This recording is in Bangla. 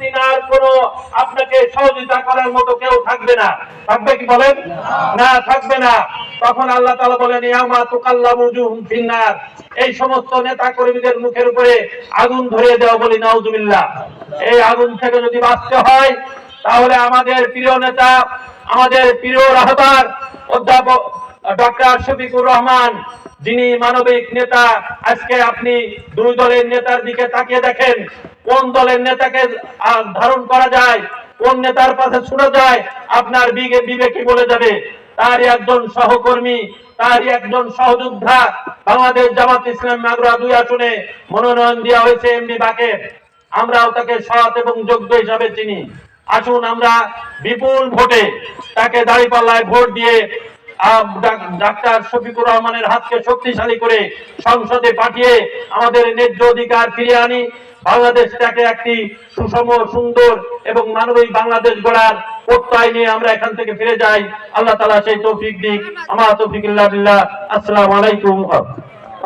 সেদিন আর কোনো আপনাকে সহযোগিতা করার মতো কেউ থাকবে না, থাকবে কি বলেন? না, থাকবে না। তখন আল্লাহ তাআলা বলেন ফিন্নার। এই সমস্ত নেতা কর্মীদের মুখের উপরে আগুন ধরিয়ে দেওয়া বলি, নাউজুবিল্লাহ। এই আগুন থেকে যদি বাঁচতে হয়, তাহলে আমাদের প্রিয় নেতা, আমাদের প্রিয় রাহবার অধ্যাপক ডক্টর শফিকুর রহমান যিনি মানবিক নেতা, আজকে আপনি দুই দলের নেতার দিকে তাকিয়ে দেখেন, কোন দলের নেতাকে ধারণ করা যায়, কোন নেতার পাশে ছুটে যায়, আপনার বিগে বিবেকই বলে যাবে। তারই একজন সহকর্মী, তারই একজন সহযোদ্ধা, বাংলাদেশ জামাত ইসলাম মাগুরা দুই আসনে মনোনয়ন দেওয়া হয়েছে এমনি বাকে। আমরাও তাকে সৎ এবং যোগ্য হিসাবে চিনি। আসুন আমরা বিপুল ভোটে তাকে দাঁড়িপাল্লায় ভোট দিয়ে ডাক্তার শফিকুর রহমানের হাতকে শক্তিশালী করে সংসদে পাঠিয়ে আমাদের ন্যায্য অধিকার ফিরিয়ে আনি। বাংলাদেশটাকে একটি সুষম, সুন্দর এবং মানবিক বাংলাদেশ গড়ার প্রত্যয় নিয়ে আমরা এখান থেকে ফিরে যাই। আল্লাহ তালা সেই তৌফিক দিক। আমার তৌফিক আসসালাম আলাইকুম